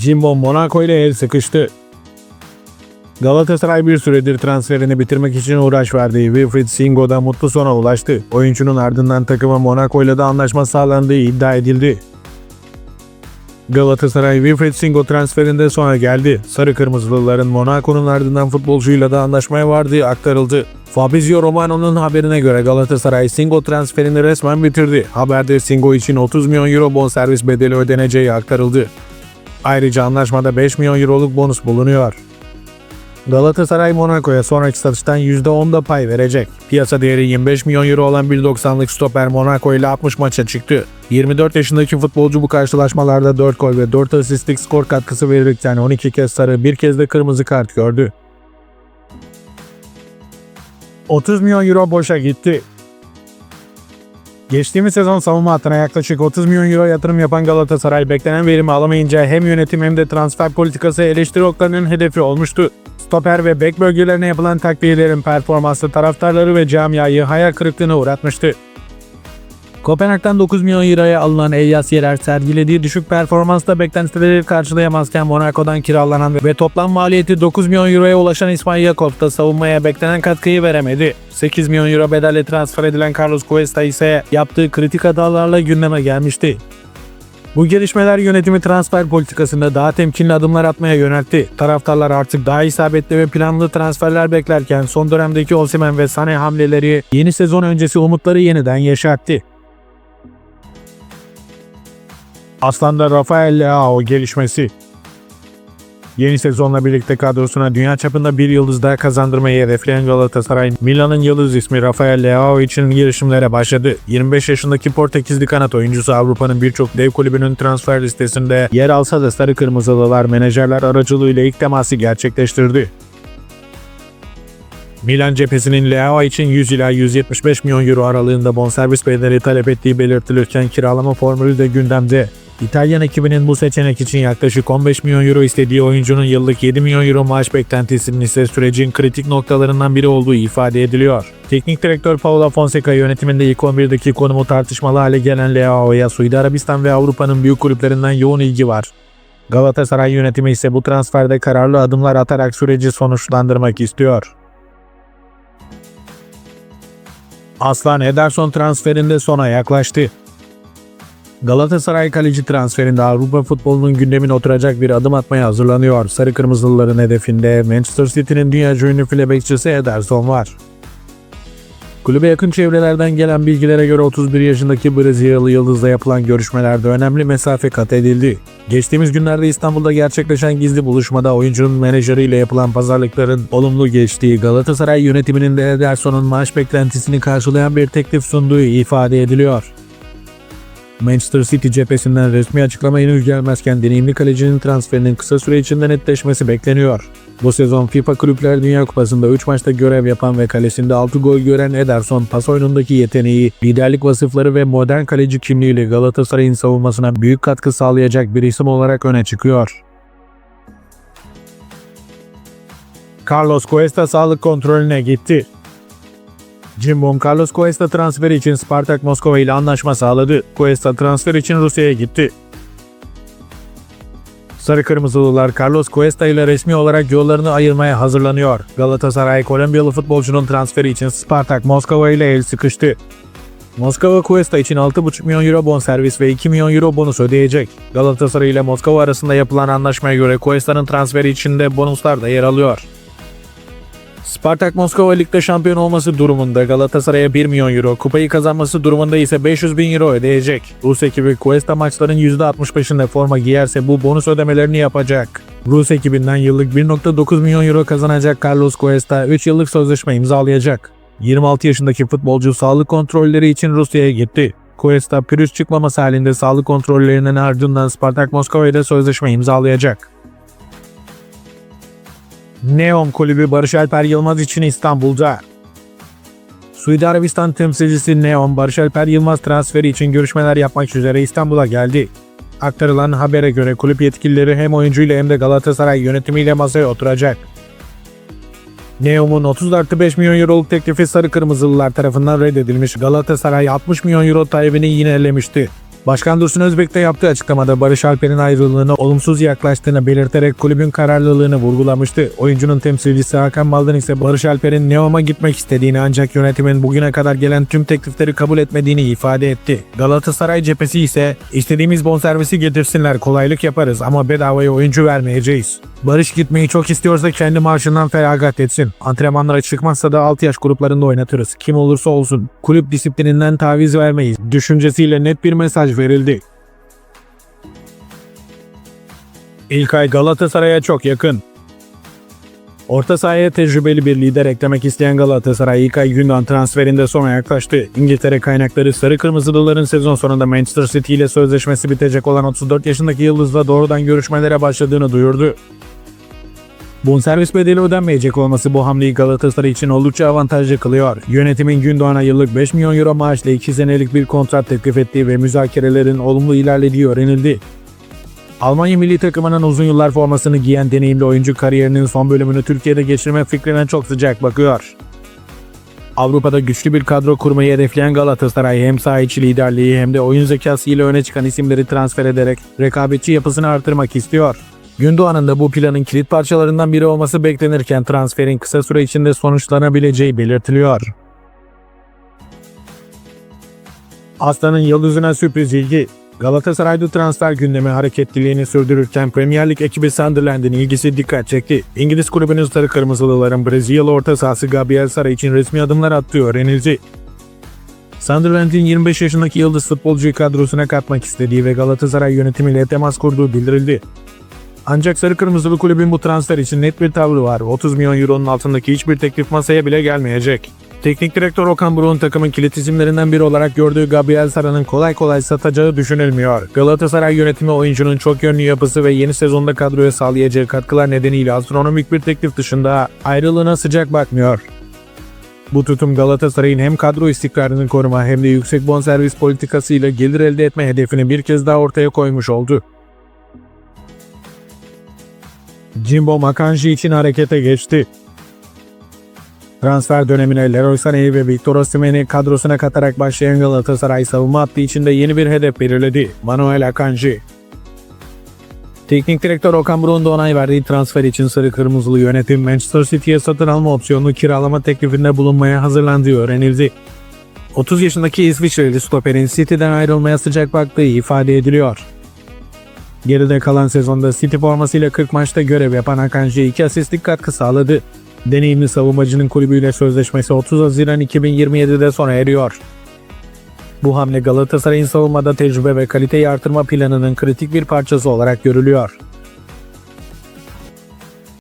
Jimbo Monaco ile el sıkıştı. Galatasaray bir süredir transferini bitirmek için uğraş verdiği Wilfried Singo da mutlu sona ulaştı. Oyuncunun ardından takıma Monaco ile de anlaşma sağlandığı iddia edildi. Galatasaray Wilfried Singo transferinde sona geldi. Sarı Kırmızılıların Monaco'nun ardından futbolcuyla da anlaşmaya vardığı aktarıldı. Fabrizio Romano'nun haberine göre Galatasaray Singo transferini resmen bitirdi. Haberde Singo için 30 milyon euro bonservis bedeli ödeneceği aktarıldı. Ayrıca anlaşmada 5 milyon euroluk bonus bulunuyor. Galatasaray Monaco'ya sonraki satıştan %10'da pay verecek. Piyasa değeri 25 milyon euro olan 1.90'lık stoper Monaco ile 60 maça çıktı. 24 yaşındaki futbolcu bu karşılaşmalarda 4 gol ve 4 asistlik skor katkısı verirken 12 kez sarı, bir kez de kırmızı kart gördü. 30 milyon euro boşa gitti. Geçtiğimiz sezon savunma hattına yaklaşık 30 milyon euro yatırım yapan Galatasaray beklenen verimi alamayınca hem yönetim hem de transfer politikası eleştiri oklarının hedefi olmuştu. Stoper ve bek bölgelerine yapılan takviyelerin performansı taraftarları ve camiayı hayal kırıklığına uğratmıştı. Kopenhag'dan 9 milyon euroya alınan Elias Yerer sergilediği düşük performansla beklentileri karşılayamazken Monaco'dan kiralanan ve toplam maliyeti 9 milyon euroya ulaşan İsmail Yakup da savunmaya beklenen katkıyı veremedi. 8 milyon euro bedelle transfer edilen Carlos Cuesta ise yaptığı kritik hatalarla gündeme gelmişti. Bu gelişmeler yönetimi transfer politikasında daha temkinli adımlar atmaya yöneltti. Taraftarlar artık daha isabetli ve planlı transferler beklerken son dönemdeki Osimhen ve Sané hamleleri yeni sezon öncesi umutları yeniden yaşattı. Aslan'da Rafael Leao gelişmesi. Yeni sezonla birlikte kadrosuna dünya çapında bir yıldız daha kazandırmayı hedefleyen Galatasaray, Milan'ın yıldız ismi Rafael Leao için girişimlere başladı. 25 yaşındaki Portekizli kanat oyuncusu Avrupa'nın birçok dev kulübünün transfer listesinde yer alsa da Sarı Kırmızılılar menajerler aracılığıyla ilk teması gerçekleştirdi. Milan cephesinin Leao için 100 ila 175 milyon euro aralığında bonservis bedeli talep ettiği belirtilirken kiralama formülü de gündemde. İtalyan ekibinin bu seçenek için yaklaşık 15 milyon euro istediği oyuncunun yıllık 7 milyon euro maaş beklentisinin ise sürecin kritik noktalarından biri olduğu ifade ediliyor. Teknik direktör Paolo Fonseca yönetiminde ilk 11'deki konumu tartışmalı hale gelen Leao'ya Suudi Arabistan ve Avrupa'nın büyük kulüplerinden yoğun ilgi var. Galatasaray yönetimi ise bu transferde kararlı adımlar atarak süreci sonuçlandırmak istiyor. Aslan Ederson transferinde sona yaklaştı. Galatasaray kaleci transferinde Avrupa futbolunun gündemine oturacak bir adım atmaya hazırlanıyor. Sarı Kırmızılıların hedefinde Manchester City'nin dünya ünlü file bekçisi Ederson var. Kulübe yakın çevrelerden gelen bilgilere göre 31 yaşındaki Brezilyalı Yıldız'la yapılan görüşmelerde önemli mesafe kat edildi. Geçtiğimiz günlerde İstanbul'da gerçekleşen gizli buluşmada oyuncunun menajeriyle yapılan pazarlıkların olumlu geçtiği Galatasaray yönetiminin de Ederson'un maaş beklentisini karşılayan bir teklif sunduğu ifade ediliyor. Manchester City cephesinden resmi açıklama henüz gelmezken deneyimli kalecinin transferinin kısa süre içinde netleşmesi bekleniyor. Bu sezon FIFA Kulüpler Dünya Kupası'nda 3 maçta görev yapan ve kalesinde 6 gol gören Ederson pas oyunundaki yeteneği, liderlik vasıfları ve modern kaleci kimliğiyle Galatasaray'ın savunmasına büyük katkı sağlayacak bir isim olarak öne çıkıyor. Carlos Cuesta sağlık kontrolüne gitti. Cimbom Carlos Cuesta transferi için Spartak Moskova ile anlaşma sağladı. Cuesta transfer için Rusya'ya gitti. Sarı Kırmızılılar Carlos Cuesta ile resmi olarak yollarını ayırmaya hazırlanıyor. Galatasaray Kolombiyalı futbolcunun transferi için Spartak Moskova ile el sıkıştı. Moskova Cuesta için 6,5 milyon euro bonservis ve 2 milyon euro bonus ödeyecek. Galatasaray ile Moskova arasında yapılan anlaşmaya göre Cuesta'nın transferi içinde bonuslar da yer alıyor. Spartak Moskova ligde şampiyon olması durumunda Galatasaray'a 1 milyon euro, kupayı kazanması durumunda ise 500 bin euro ödeyecek. Rus ekibi Cuesta maçların %65'inde forma giyerse bu bonus ödemelerini yapacak. Rus ekibinden yıllık 1.9 milyon euro kazanacak Carlos Cuesta 3 yıllık sözleşme imzalayacak. 26 yaşındaki futbolcu sağlık kontrolleri için Rusya'ya gitti. Cuesta pürüz çıkmaması halinde sağlık kontrollerinin ardından Spartak Moskova ile sözleşme imzalayacak. Neon Kulübü Barış Alper Yılmaz için İstanbul'da. Suudi Arabistan temsilcisi Neon, Barış Alper Yılmaz transferi için görüşmeler yapmak üzere İstanbul'a geldi. Aktarılan habere göre kulüp yetkilileri hem oyuncuyla hem de Galatasaray yönetimiyle masaya oturacak. Neom'un 30 artı 5 milyon euroluk teklifi Sarı Kırmızılılar tarafından reddedilmiş. Galatasaray 60 milyon euro talebini yinelemişti. Başkan Dursun Özbek de yaptığı açıklamada Barış Alper'in ayrılığına olumsuz yaklaştığını belirterek kulübün kararlılığını vurgulamıştı. Oyuncunun temsilcisi Hakan Baldan ise Barış Alper'in Neom'a gitmek istediğini ancak yönetimin bugüne kadar gelen tüm teklifleri kabul etmediğini ifade etti. Galatasaray cephesi ise istediğimiz bonservisi getirsinler kolaylık yaparız ama bedavaya oyuncu vermeyeceğiz. Barış gitmeyi çok istiyorsa kendi maaşından feragat etsin. Antrenmanlara çıkmazsa da 6 yaş gruplarında oynatırız. Kim olursa olsun. Kulüp disiplininden taviz vermeyiz. Düşüncesiyle net bir mesaj verildi. İlkay Galatasaray'a çok yakın. Orta sahaya tecrübeli bir lider eklemek isteyen Galatasaray İlkay Gündoğan transferinde sona yaklaştı. İngiltere kaynakları Sarı Kırmızılıların sezon sonunda Manchester City ile sözleşmesi bitecek olan 34 yaşındaki yıldızla doğrudan görüşmelere başladığını duyurdu. Bonservis bedeli ödenmeyecek olması bu hamleyi Galatasaray için oldukça avantajlı kılıyor. Yönetimin Gündoğan'a yıllık 5 milyon euro maaşla 2 senelik bir kontrat teklif ettiği ve müzakerelerin olumlu ilerlediği öğrenildi. Almanya milli takımının uzun yıllar formasını giyen deneyimli oyuncu kariyerinin son bölümünü Türkiye'de geçirme fikrine çok sıcak bakıyor. Avrupa'da güçlü bir kadro kurmayı hedefleyen Galatasaray hem saha içi liderliği hem de oyun zekası ile öne çıkan isimleri transfer ederek rekabetçi yapısını artırmak istiyor. Gündoğan'ın da bu planın kilit parçalarından biri olması beklenirken transferin kısa süre içinde sonuçlanabileceği belirtiliyor. Aslan'ın yıldızına sürpriz ilgi. Galatasaray'da transfer gündemi hareketliliğini sürdürürken Premier Lig ekibi Sunderland'in ilgisi dikkat çekti. İngiliz kulübünün sarı kırmızılıların Brezilyalı orta sahası Gabriel Sara için resmi adımlar attığı öğrenildi. Sunderland'in 25 yaşındaki yıldız futbolcuyu kadrosuna katmak istediği ve Galatasaray yönetimiyle temas kurduğu bildirildi. Ancak Sarı Kırmızılı kulübün bu transfer için net bir tavrı var. 30 milyon euronun altındaki hiçbir teklif masaya bile gelmeyecek. Teknik direktör Okan Buruk'un takımın kilit isimlerinden biri olarak gördüğü Gabriel Sara'nın kolay kolay satacağı düşünülmüyor. Galatasaray yönetimi oyuncunun çok yönlü yapısı ve yeni sezonda kadroya sağlayacağı katkılar nedeniyle astronomik bir teklif dışında ayrılığına sıcak bakmıyor. Bu tutum Galatasaray'ın hem kadro istikrarını koruma hem de yüksek bonservis politikasıyla gelir elde etme hedefini bir kez daha ortaya koymuş oldu. Jimbo Makanji için harekete geçti. Transfer dönemine Leroy Sané'yi ve Victor Osimhen'i kadrosuna katarak başlayan Galatasaray savunma hattı içinde yeni bir hedef belirledi. Manuel Akanji. Teknik direktör Okan Buruk'un da onay verdiği transfer için sarı kırmızılı yönetim Manchester City'ye satın alma opsiyonlu kiralama teklifinde bulunmaya hazırlandığı öğrenildi. 30 yaşındaki İsviçreli stoperin City'den ayrılmaya sıcak baktığı ifade ediliyor. Geride kalan sezonda City formasıyla 40 maçta görev yapan Akanji 2 asistlik katkı sağladı. Deneyimli savunmacının kulübüyle sözleşmesi 30 Haziran 2027'de sona eriyor. Bu hamle Galatasaray'ın savunmada tecrübe ve kaliteyi artırma planının kritik bir parçası olarak görülüyor.